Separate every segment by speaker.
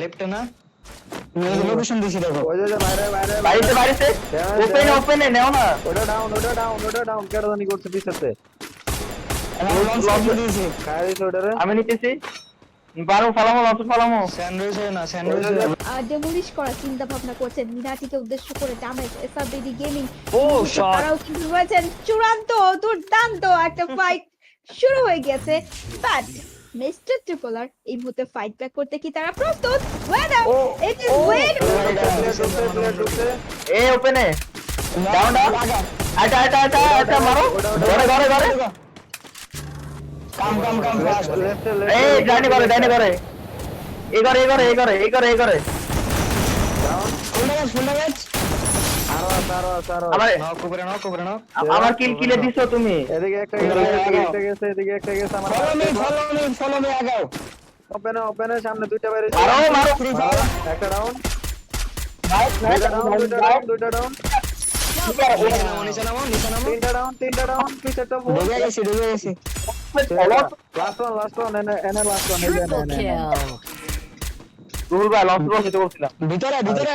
Speaker 1: লেফটে না?
Speaker 2: লোকেশন দিছি দেখো।
Speaker 3: ওই যে বাইরে বাইরে
Speaker 4: ওপেন ওপেনে নেও না।
Speaker 3: ওটা ডাউন ওটা ডাউন ওটা ডাউন জানি করছে পিছাতে।
Speaker 2: আমি
Speaker 3: ওটারে।
Speaker 4: আমি নিতেছি। বারো ফালামো লঞ্চ ফালামো।
Speaker 1: স্যান্ডউইচ হয় না স্যান্ডউইচ হয়
Speaker 5: ডেমোলিশ করার চিন্তা ভাবনা করছেন মিনাটিকে উদ্দেশ্য করে ডামেজ এসআরবিডি গেমিং
Speaker 1: ও শট
Speaker 5: তারাও কিন্তু রয়েছেন চূড়ান্ত দুর্দান্ত একটা ফাইট শুরু হয়ে গেছে। বাট মিস্টার ট্রিপলার এই মুহূর্তে ফাইট ব্যাক করতে কি তারা প্রস্তুত? Weather it is wait
Speaker 4: a ওপেনে ডাউন ডাউন আচ্ছা আচ্ছা আচ্ছা আচ্ছা মারো। ঘরে ঘরে ঘরে
Speaker 2: কাম কাম কাম
Speaker 3: লেফট
Speaker 4: এই ডাইনে করে ডাইনে করে। এই করে এই করে এই করে এই করে এই করে।
Speaker 3: Down
Speaker 2: full damage full damage
Speaker 3: আরও আছে আরও আছে আরও
Speaker 4: আমার কিল কিলে দিছো তুমি।
Speaker 3: এদিকে একটা গেছে এদিকে একটা গেছে এদিকে একটা গেছে আমার
Speaker 2: follow me follow me follow me আগাও।
Speaker 3: ওপেনে ওপেনে সামনে দুইটা বাইরে।
Speaker 4: মারো মারো।
Speaker 2: ফ্রি ফায়ার
Speaker 3: একটা ডাউন
Speaker 4: নাইস নাইস
Speaker 3: দুইটা ডাউন দুইটা ডাউন
Speaker 1: নিচে নামো নিচে নামো
Speaker 3: তিনটা ডাউন তিনটা ডাউন পিছাটা
Speaker 2: ঢুকে গেছি ঢুকে গেছি।
Speaker 3: লাস্ট ওয়ান লাস্ট ওয়ান এনে এনে লাস্ট ওয়ান এনে এনে
Speaker 4: রুল ভাই লঞ্চ লঞ্চ যেতে বলছিলাম
Speaker 2: ভিতরে ভিতরে।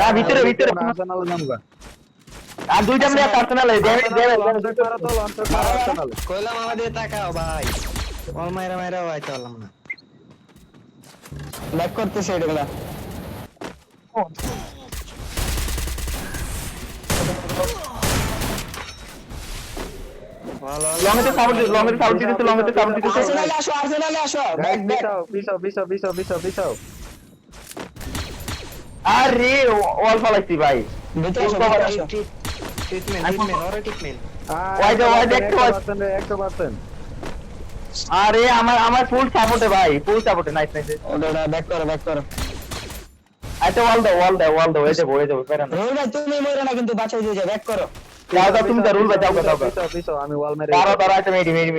Speaker 4: না, ভিতরে, ভিতরে।
Speaker 3: আর্সেনাল নামগা
Speaker 4: আর দুইটা মিলে আর্সেনাল
Speaker 3: লঞ্চ
Speaker 4: ড্যামেজ
Speaker 3: তো লঞ্চ
Speaker 1: কইলাম আমাদের তাকাও ভাই। অল মাইরা মাইরা আইতে পারলাম না
Speaker 2: ব্যাক করতেছে এগুলা।
Speaker 1: ভালো
Speaker 4: লঙ্গেতে সাউন্ড দিতে লঙ্গেতে সাউন্ড দিতে লঙ্গেতে সাউন্ড দিতে
Speaker 2: আর্সেনালে আসো আর্সেনালে আসো। ব্যাক ব্যাক
Speaker 3: পিছাও পিছাও পিছাও পিছাও
Speaker 4: আরে ওয়াল ফালাইছি ভাই।
Speaker 2: ভিতরে আসো ভিতরে আসো।
Speaker 1: ট্রিটমেন্ট ট্রিটমেন্ট ওরে ট্রিটমেন্ট
Speaker 3: ওয়াই
Speaker 4: দে, ওয়াই দে, একটু
Speaker 3: 100%
Speaker 4: আরে আমার আমার ফুল সাপোর্টে ভাই ফুল সাপোর্টে নাইস নাইস
Speaker 2: ওটা ব্যাক করো ব্যাক করো।
Speaker 4: আচ্ছা ওয়াল দাও ওয়াল দাও ওয়াল দাও এই দেবো এই দেবো পেরান
Speaker 2: রোল ভাই তুমি মরে না কিন্তু বাঁচাই দিয়ে যাও ব্যাক করো।
Speaker 4: যাও যাও তুমি রুল ভাই যাও
Speaker 3: পিছাও পিছাও আমি ওয়াল মেরে
Speaker 4: তারা তারা একটা মেডি মেডি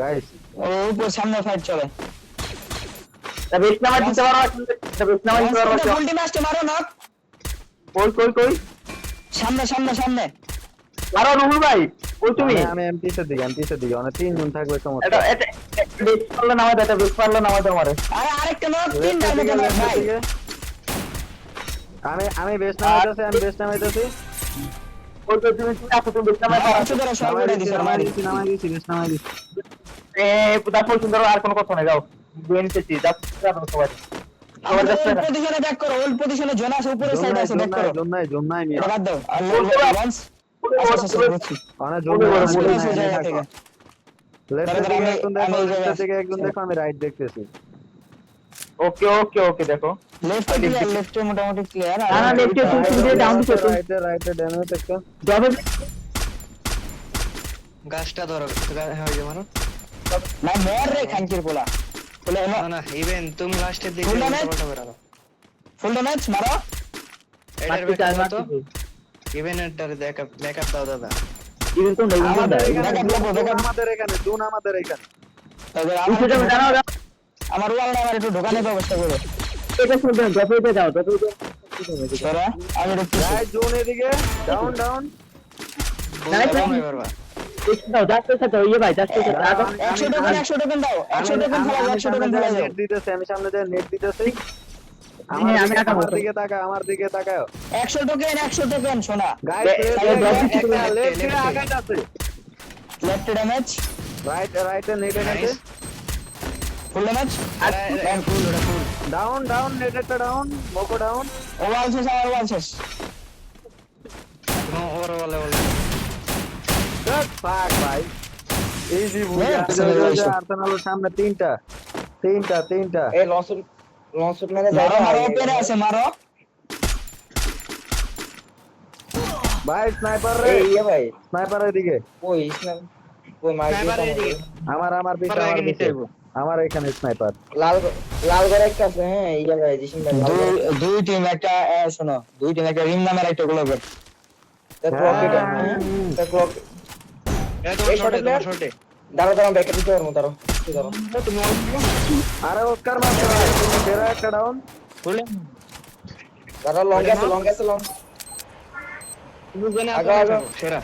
Speaker 3: গাইস
Speaker 2: ও উপর সামনে ফাইট চলে।
Speaker 4: তা বেশ নামাজ দিতে পারো তা বেশ নামাজ দিতে পারো
Speaker 2: ফুল টিম আসছে মারো নক
Speaker 4: কই কই কই
Speaker 2: সামনে সামনে সামনে।
Speaker 4: আরও রুল ভাই কই তুমি।
Speaker 3: আমি এমপি এর দিকে এমপি এর দিকে অনেক তিনজন থাকবে
Speaker 4: এটা
Speaker 3: সমস্যা
Speaker 4: এটা বেশ পারলে নামাজ এটা বেশ পারলে নামাজ আমারে।
Speaker 2: আরে আরেকটা নক
Speaker 3: Left
Speaker 2: তিনটা
Speaker 3: এর দিকে,
Speaker 2: মতো
Speaker 3: left এর
Speaker 2: ভাই
Speaker 3: দিকে। আমি আমি বেস্ট নামাইতেছি আমি বেস্ট নামাইতেছি
Speaker 4: কই কই তুমি তুমি আসো তুমি বেশ নামাজ পারো
Speaker 2: কিছু ধরো সব
Speaker 3: নামাই
Speaker 2: করে
Speaker 3: দিছি
Speaker 2: দিছে
Speaker 3: নামাই
Speaker 2: মারি
Speaker 3: দিছি নামাই দিছি বেস্ট নামাই দিছি
Speaker 4: এ তারপর সুন্দর আর কোনো কথা নাই যাও। নিতেছি যাচ্ছি সবাই সবাই যাচ্ছে
Speaker 2: ওল্ড
Speaker 4: না
Speaker 2: পজিশনে ব্যাক করো ওল্ড পজিশনে জোন আছে উপরে সাইড আছে ব্যাক করো।
Speaker 3: জোন নাই জোন নাই
Speaker 2: বাদ দাও আর
Speaker 3: জোন থাকো। একজন দেখো আমি রাইট দেখতেছি।
Speaker 4: ওকে ওকে ওকে দেখো।
Speaker 2: লেফট ক্লিয়ার লেফটে মোটামুটি ক্লিয়ার
Speaker 4: না, না, left এ তুমি তুমি দিয়ে দিছো
Speaker 3: রাইটে রাইটে ড্যামেজ একটা।
Speaker 4: যাবে
Speaker 1: গাছটা ধরো গা- হ্যাঁ ওই যে মারো
Speaker 2: না মর রে খানকির পোলা। পোলা
Speaker 1: না না ইভেন তুমি লাস্টের দিকে
Speaker 2: Full damage?
Speaker 1: উল্টাপাল্টা করে আনো।
Speaker 2: ফুল ড্যামেজ মারো
Speaker 1: এটার
Speaker 4: মারতে চাই
Speaker 1: ব্যাকআপ তো
Speaker 4: মারতে
Speaker 1: ইভেনের ব্যাকআপ ব্যাকআপ দাও দাদা
Speaker 4: ইভেন কোন ইভেন কোন
Speaker 3: আমাদের এখানে
Speaker 2: Backup লাগবে,
Speaker 3: জোন
Speaker 2: backup।
Speaker 3: আমাদের এখানে জোন আমাদের এখানে
Speaker 2: তারপর
Speaker 4: কিছু যাবে জানাও
Speaker 2: আমার
Speaker 4: জানাও
Speaker 2: আমার ওয়াল না আমার একটু ঢোকানোর ব্যবস্থা করো
Speaker 4: এটা শুনবে যতই যাও যতই
Speaker 2: তোরা আমি একটু
Speaker 3: রাইট জোন এদিকে ডাউন ডাউন
Speaker 4: Nice,
Speaker 1: বুঝতে
Speaker 4: nice. দাও ইয়ে ভাই যাচ্ছে সাথে আগো
Speaker 2: টোকেন একশো টোকেন দাও একশো টোকেন ফেলা যাও একশো টোকেন ফেলা
Speaker 3: নেট দিতেছি আমি সামনে দিয়ে নেট দিতেছি।
Speaker 4: হ্যাঁ,
Speaker 3: আমার দিকে- তাকা আমার দিকে তাকাও
Speaker 2: একশো টোকেন একশো টোকেন শোনা।
Speaker 3: গাইস
Speaker 4: এ-
Speaker 2: এ-
Speaker 3: একটা
Speaker 1: left,
Speaker 3: left
Speaker 2: left damage
Speaker 3: right রাইটে নেট এনেছে।
Speaker 2: ফুল ড্যামেজ
Speaker 1: ফুল ওটা ফুল
Speaker 3: ডাউন ডাউন নেট একটা ডাউন মোকো ডাউন
Speaker 2: ওয়াল শেষ আমার শেষ।
Speaker 1: নো ওভার বলে বলে
Speaker 3: জাস্ট ফাক ভাই ইজি বুঝা
Speaker 2: Yeah, acceleration.
Speaker 3: আর্সেনালের সামনে তিনটা তিনটা তিনটা
Speaker 4: এই লঞ্চ লঞ্চ মেরে
Speaker 2: মারো মারো ওপেনে আছে মারো
Speaker 3: ভাই স্নাইপার রে
Speaker 4: এই ইয়ে ভাই
Speaker 3: স্নাইপার এদিকে
Speaker 4: ওই ইসলাম ওই মার
Speaker 1: স্নাইপার এদিকে
Speaker 3: আমার আমার পিছে
Speaker 1: স্নাইপার
Speaker 3: আমার
Speaker 1: এদিকে
Speaker 3: পিছে
Speaker 1: নিচে আইবো।
Speaker 3: আমার এখানে স্নাইপার
Speaker 4: লাল লাল করে একটা আছে হ্যাঁ ইয়ে ভাই জিসিম ভাই
Speaker 2: দুই দুই টিম একটা এ, শোনো দুই টিম একটা রিম নামের একটা গ্লোবের
Speaker 4: রকেট
Speaker 3: হ্যাঁ।
Speaker 4: ক্লক
Speaker 1: এই তোমার
Speaker 4: এই
Speaker 1: শর্টে
Speaker 4: shot
Speaker 1: তোমার
Speaker 4: player?
Speaker 1: শর্টে
Speaker 4: দাঁড়ো দাঁড়ো ব্যাকে দিতে পারব দাঁড়ো দাঁড়ো
Speaker 3: আরে ওস্কার মারতে ভাই একটা ডাউন
Speaker 1: ফুল
Speaker 4: দাঁড়ো লং আছে লং আছে লং
Speaker 1: তুমি জেনে
Speaker 4: আগো।
Speaker 1: সেরা।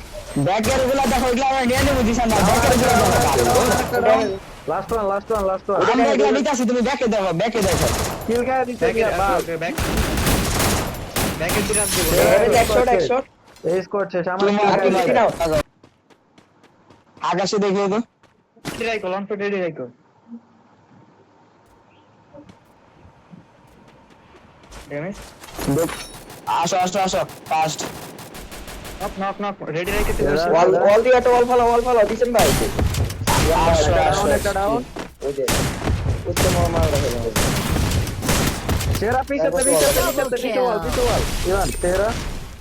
Speaker 2: ব্যাকেরগুলা দেখো এগুলা আমরা নিয়ে নেব দিশা না
Speaker 3: ব্যাকেরগুলা last one last one last one
Speaker 2: আমরা এগুলা নিতে তুমি ব্যাকে দেখো ব্যাকে দেখো।
Speaker 3: কিল খায় দিছে বাস।
Speaker 1: ব্যাক ব্যাকের দিকে আসবে
Speaker 2: একশো একশো
Speaker 3: এই স্কোর শেষ আমার
Speaker 2: তুমি
Speaker 3: kill
Speaker 2: আর
Speaker 3: খায়
Speaker 2: তুমি
Speaker 3: দিছে।
Speaker 2: নাও আকাশে তো
Speaker 1: রেডি রাখো লঞ্চ রেডি রাখো ড্যামেজ
Speaker 2: আসো আসো আসো fast
Speaker 1: knock knock knock ready রাখতে
Speaker 2: ওয়াল ওয়াল দিয়ে একটা ওয়াল ফলো ওয়াল ফলো দিছেন ভাই আসো
Speaker 3: একটা
Speaker 2: আসো।
Speaker 3: একটা down।
Speaker 2: ওই যে উত্তম মাল রাখে
Speaker 3: ওয়াল পিছু ওয়াল ইভান সেরা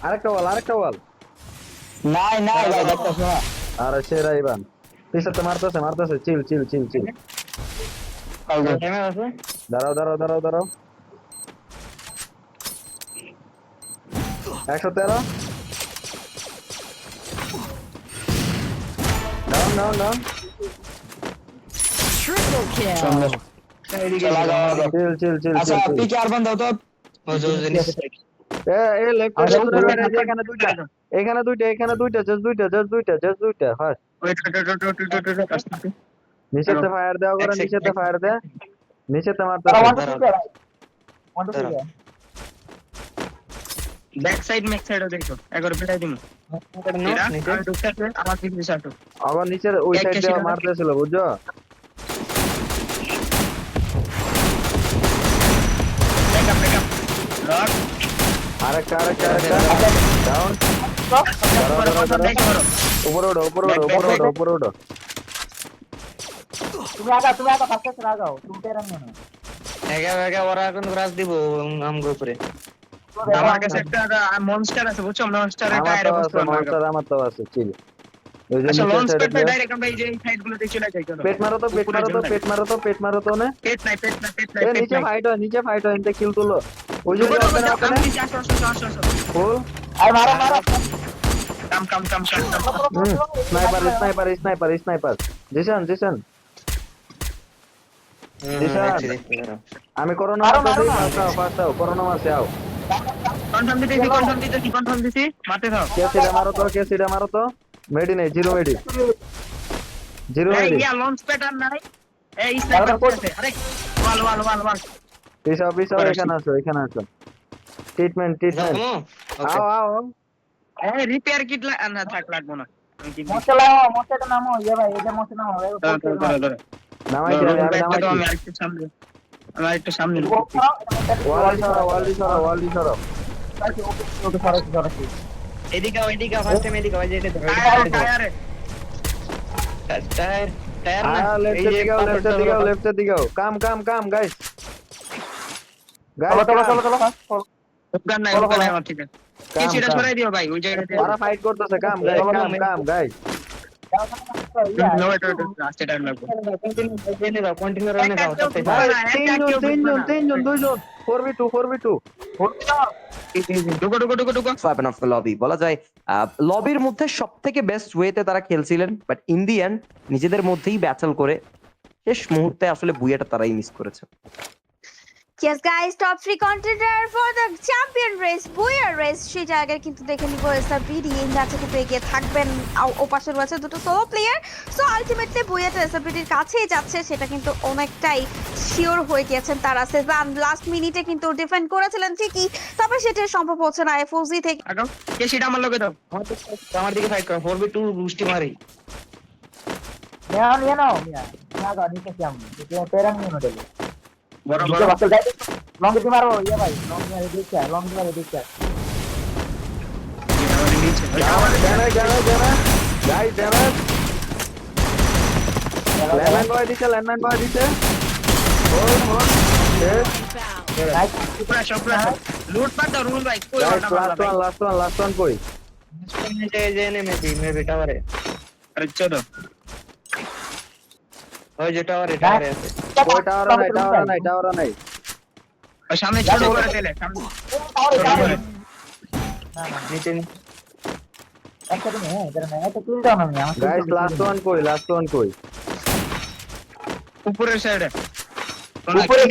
Speaker 3: আরেকটা ওয়াল আরেকটা ওয়াল
Speaker 2: নাই নাই ভাই দেখতেছ না।
Speaker 3: আরে সেরা ইভান পিছাতে মারতেছে মারতেছে চিল চিল চিল চিল দাঁড়াও দাঁড়াও দাঁড়াও দাঁড়াও একশো তেরো ডাউন ডাউন ডাউন
Speaker 2: চলা
Speaker 3: চিল চিল চিল
Speaker 2: আচ্ছা পিকে আর বন্ধ তো
Speaker 3: এখানে দুইটা এখানে দুইটা জাস্ট দুইটা জাস্ট দুইটা জাস্ট দুইটা নিচেতে ফায়ার করে নিচেতে ফায়ার দে। নিচেতে মারতে
Speaker 1: ব্যাক সাইড ম্যাক দেখো। একবার পিটাই দিমু।
Speaker 3: আবার নিচের ওই সাইড দিয়ে মারতেছিল বুঝছ? আরেকটা আরেকটা আরেকটা ডাউন
Speaker 1: করো করো দেখো করো
Speaker 3: উপরে ওঠো উপরে ওঠো উপরে ওঠো উপরে ওঠো
Speaker 1: এগা এগা ওরা এখন দিব আমগো উপরে। আমার কাছে একটা মনস্টার আছে বুঝছ? মনস্টার বস্তু
Speaker 3: আছে মাস্টার আমার তো আছে চিল
Speaker 1: আচ্ছা লঞ্চ পেট
Speaker 3: দিয়ে-
Speaker 1: ডাইরেক্ট আমরা এই যে সাইড গুলোতে চলে যাই চলো।
Speaker 3: পেট মারো তো পেট মারো তো পেট মারো তো পেট মারো তো নে।
Speaker 1: পেট নাই পেট নাই পেট নাই
Speaker 3: নিচে ফাইট হয় নিচে ফাইট হয় ইনতে কিল তুলো। ওই যে
Speaker 1: ঢুকো, ঢুকো,
Speaker 3: ওখানে ওখানে
Speaker 1: আমি come come come
Speaker 3: sniper sniper sniper sniper corona মারতে আও করোনা আও
Speaker 1: কনফার্ম দিতেছি কনফার্ম দিতেছি কনফার্ম দিতেছি। মারতে দাও
Speaker 3: কে সিডা মারো তো কে সিডা মারো তো? মেডি নেই জিরো মেডি জিরো
Speaker 1: এই
Speaker 3: মেডি
Speaker 1: ইয়া লঞ্চ আর নাই এই স্নাইপার আরে ওয়াল ওয়াল ওয়াল ওয়াল
Speaker 3: পিছাও পিছাও এখানে আসো এখানে আসো ট্রিটমেন্ট ট্রিটমেন্ট আও আও
Speaker 1: এই রিপেয়ার কিট না থাক লাগবো না
Speaker 3: নামাই দিই আমি নামাই
Speaker 1: আমি
Speaker 3: দিই
Speaker 1: আরেকটু সামনে আমি আরেকটু সামনে
Speaker 3: ওয়ালি সরো ওয়ালি সরো ওয়ালি সরো
Speaker 1: এদিকে এদিকে ফার্স্ট টাইম এদিকে ওই যে এটা টায়ার টায়ার টায়ার না
Speaker 3: লেফট দিকে লেফট দিকে লেফট দিকে come come come guys guys চলো চলো চলো
Speaker 1: উপকার নাই উপকার নাই ঠিক আছে কিছুটা সরাই দিও ভাই ওই জায়গাতে
Speaker 3: ওরা ফাইট করতেছে come guys come come guys
Speaker 1: no wait wait last time লাগবে। কন্টিনিউ দাও কন্টিনিউ রানে দাও তাতে
Speaker 3: তিনজন তিনজন তিনজন দুইজন 4v2 4v2
Speaker 1: ঢুকো ঢুকো ঢুকো ঢুকো।
Speaker 6: ওয়েপন অফ লবি বলা যায় লবির মধ্যে সব থেকে বেস্ট ওয়েতে তারা খেলছিলেন বাট ইন দি এন্ড নিজেদের মধ্যেই ব্যাটল করে শেষ মুহূর্তে আসলে বুয়াটা তারাই মিস করেছে।
Speaker 5: Yes guys, top three contender for the champion race, Booyer race সেই জায়গায় কিন্তু দেখে নিব এসআরবিডি এই ম্যাচে কিন্তু এগিয়ে থাকবেন আও- ও পাশে রয়েছে দুটো সোলো প্লেয়ার সো আলটিমেটলি বুয়াটা এসআরবিডির কাছেই যাচ্ছে সেটা কিন্তু অনেকটাই শিওর হয়ে গিয়েছেন তারা। সেজান লাস্ট মিনিটে কিন্তু ডিফেন্ড করেছিলেন ঠিকই তবে সেটা সম্ভব হচ্ছে না এফওজি থেকে
Speaker 1: কে সেটা আমার লগে দাও।
Speaker 2: আমার দিকে ফাইট করো 4v2 বুস্টি মারি।
Speaker 1: বড় বড়
Speaker 3: damage damage damage guys damage landman boy দিছে ল্যান্ডম্যান বয় দিছে শেষ
Speaker 1: উপরে সব উপরে লুট পাট দাও রুল ভাই
Speaker 3: লাস্ট ওয়ান কই
Speaker 1: যে যে নে মেবি মেবি টাওয়ারে টাওয়ারে টাওয়ারে আছে
Speaker 3: কই টাওয়ার নাই টাওয়ার নাই টাওয়ার নাই।
Speaker 1: ওই সামনে ছোট করে দিলে সামনে। ছোট করে। নিচে নি-
Speaker 3: গাইস লাস্ট ওয়ান কই লাস্ট ওয়ান কই
Speaker 1: উপরের সাইডে
Speaker 2: উপরে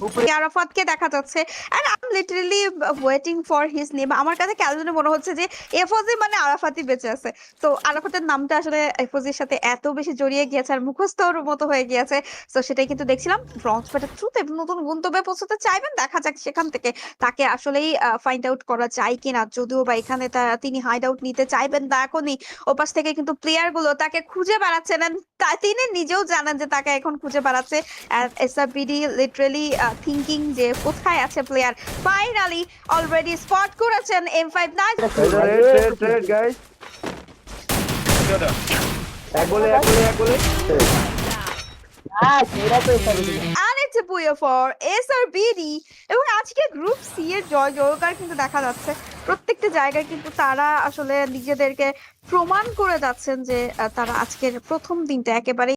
Speaker 1: উপরে
Speaker 5: আরাফাতকে দেখা যাচ্ছে। Am literally waiting for his name আমার কাছে কেন যেন মনে হচ্ছে যে এফওজি মানে আরাফাতই বেঁচে আছে। তো আরাফাতের নামটা আসলে এফওজির সাথে এত বেশি জড়িয়ে গিয়েছে আর মুখস্থর মতো হয়ে গিয়েছে। তো সেটাই কিন্তু দেখছিলাম। ব্রঞ্জ প্যাটের থ্রুতে নতুন গন্তব্যে পৌঁছতে চাইবেন, দেখা যাক সেখান থেকে তাকে আসলেই ফাইন্ড আউট করা যায় কিনা। যদিও বা এখানে তিনি হাইড আউট নিতে চাইবেন না এখনই। ওপাশ থেকে কিন্তু প্লেয়ারগুলো তাকে খুঁজে বেড়াচ্ছেন। তিনি নিজেও জানেন যে তাকে এখন খুঁজে বেড়াচ্ছে। এসআরবিডি লিটারালি থিঙ্কিং যে কোথায় আছে প্লেয়ার ফাইনালি অলরেডি স্পট করেছেন এম ফাইভ নাইন
Speaker 3: রেড
Speaker 5: এবং আজকে গ্রুপ সি এর জয় জয়কার কিন্তু দেখা যাচ্ছে। প্রত্যেকটা জায়গায় কিন্তু তারা আসলে নিজেদেরকে প্রমাণ করে যাচ্ছেন যে তারা আজকের প্রথম দিনটা একেবারে